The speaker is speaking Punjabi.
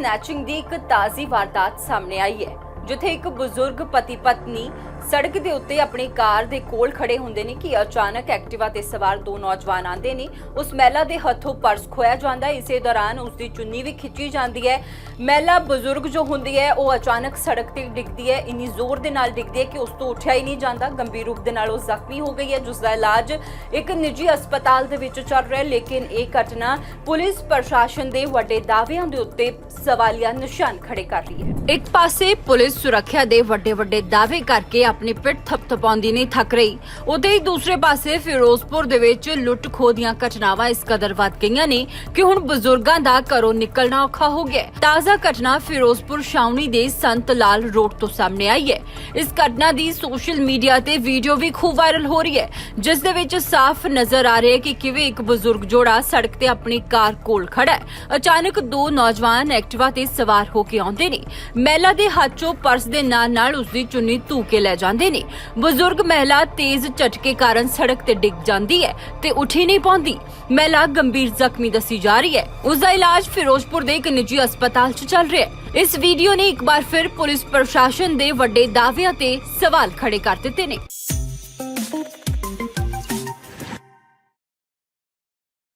ਸਨੈਚਿੰਗ ਦੀ ਇੱਕ ਤਾਜ਼ੀ ਵਾਰਦਾਤ ਸਾਹਮਣੇ ਆਈ ਹੈ ਜਿੱਥੇ ਇੱਕ ਬਜ਼ੁਰਗ ਪਤੀ ਪਤਨੀ ਸੜਕ ਦੇ ਉੱਤੇ ਆਪਣੀ ਕਾਰ ਦੇ ਕੋਲ ਖੜੇ ਹੁੰਦੇ ਨੇ ਕਿ ਅਚਾਨਕ ਐਕਟਿਵਾ ਤੇ ਸਵਾਰ ਦੋ ਨੌਜਵਾਨ ਆਂਦੇ ਨੇ। ਉਸ ਮਹਿਲਾ ਦੇ ਹੱਥੋਂ ਪਰਸ ਖੋਇਆ ਜਾਂਦਾ ਇਸੇ ਦੌਰਾਨ ਉਸ ਦੀ ਚੁੰਨੀ ਵੀ ਖਿੱਚੀ ਜਾਂਦੀ ਹੈ। ਮਹਿਲਾ ਬਜ਼ੁਰਗ ਜੋ ਹੁੰਦੀ ਹੈ, ਉਹ ਅਚਾਨਕ ਸੜਕ ਤੇ ਡਿੱਗਦੀ ਹੈ। ਇੰਨੀ ਜ਼ੋਰ ਦੇ ਨਾਲ ਡਿੱਗਦੀ ਹੈ ਕਿ ਉਸ ਤੋਂ ਉੱਠਿਆ ਹੀ ਨਹੀਂ ਜਾਂਦਾ। ਗੰਭੀਰ ਰੂਪ ਦੇ ਨਾਲ ਉਹ ਜ਼ਖਮੀ ਹੋ ਗਈ ਹੈ। ਜਿਸ ਦਾ ਇਲਾਜ ਇੱਕ ਨਿੱਜੀ ਹਸਪਤਾਲ ਦੇ ਵਿੱਚ ਚੱਲ ਰਿਹਾ ਹੈ। ਲੇਕਿਨ ਇਹ ਘਟਨਾ ਪੁਲਿਸ ਪ੍ਰਸ਼ਾਸਨ ਦੇ ਵੱਡੇ ਦਾਅਵਿਆਂ ਦੇ ਉੱਤੇ ਸਵਾਲੀਆ ਨਿਸ਼ਾਨ ਖੜੇ ਕਰ ਰਹੀ ਹੈ। ਇੱਕ ਪਾਸੇ ਪੁਲਿਸ ਸੁਰੱਖਿਆ ਦੇ ਵੱਡੇ ਵੱਡੇ ਦਾਅਵੇ ਕਰਕੇ ਆਪਣੀ ਪਿੱਠ ਥਪਥਪਾਉਂਦੀ ਨਹੀਂ ਥੱਕ ਰਹੀ। ਉਤੇ ਹੀ ਦੂਸਰੇ ਪਾਸੇ ਫਿਰੋਜ਼ਪੁਰ ਦੇ ਵਿੱਚ ਲੁੱਟ ਖੋਹ ਦੀਆਂ ਘਟਨਾਵਾਂ ਇਸ ਕਦਰ ਵੱਧ ਗਈਆਂ ਨੇ ਕਿ ਹੁਣ ਬਜ਼ੁਰਗਾਂ ਦਾ ਘਰੋਂ ਨਿਕਲਣਾ ਔਖਾ ਹੋ ਗਿਆ ਤਾਜ਼ਾ ਘਟਨਾ ਫਿਰੋਜ਼ਪੁਰ ਛਾਉਣੀ ਦੇ ਸੰਤ ਲਾਲ ਰੋਡ ਤੋਂ ਸਾਹਮਣੇ ਆਈ ਹੈ। ਇਸ ਘਟਨਾ ਦੀ ਸੋਸ਼ਲ ਮੀਡੀਆ ਤੇ ਵੀਡੀਓ ਵੀ ਖੂਬ ਵਾਇਰਲ ਹੋ ਰਹੀ ਹੈ, ਜਿਸ ਦੇ ਵਿੱਚ ਸਾਫ਼ ਨਜ਼ਰ ਆ ਰਿਹਾ ਹੈ ਕਿ ਕਿਵੇਂ ਇੱਕ ਬਜ਼ੁਰਗ ਜੋੜਾ ਸੜਕ ਤੇ ਆਪਣੀ ਕਾਰ ਕੋਲ ਖੜਾ ਹੈ। ਅਚਾਨਕ ਦੋ ਨੌਜਵਾਨ ਐਕਟਿਵਾ ਤੇ ਸਵਾਰ ਹੋ ਕੇ ਆਉਂਦੇ ਨੇ। ਮਹਿਲਾ ਦੇ ਹੱਥ 'ਚੋਂ ਪਰਸ ਦੇ ਨਾਲ ਨਾਲ ਉਸ ਦੀ ਚੁੰਨੀ ਧੂ ਕੇ ਲੈ ਜਾਂਦੇ ਨੇ। ਬਜ਼ੁਰਗ ਮਹਿਲਾ ਤੇਜ਼ ਝਟਕੇ ਕਾਰਨ ਸੜਕ ਤੇ ਡਿੱਗ ਜਾਂਦੀ ਹੈ ਤੇ ਉੱਠ ਹੀ ਨਹੀਂ ਪਾਉਂਦੀ। ਮਹਿਲਾ ਗੰਭੀਰ ਜ਼ਖਮੀ ਦੱਸੀ ਜਾ ਰਹੀ ਹੈ। ਉਸ ਦਾ ਇਲਾਜ ਫਿਰੋਜ਼ਪੁਰ ਦੇ ਇੱਕ ਨਿੱਜੀ ਹਸਪਤਾਲ 'ਚ ਚੱਲ ਰਿਹਾ ਹੈ। ਇਸ ਵੀਡੀਓ ਨੇ ਇੱਕ ਵਾਰ ਫਿਰ ਪੁਲਿਸ ਪ੍ਰਸ਼ਾਸਨ ਦੇ ਵੱਡੇ ਦਾਅਵਿਆਂ ਤੇ ਸਵਾਲ ਖੜੇ ਕਰ ਦਿੱਤੇ ਨੇ।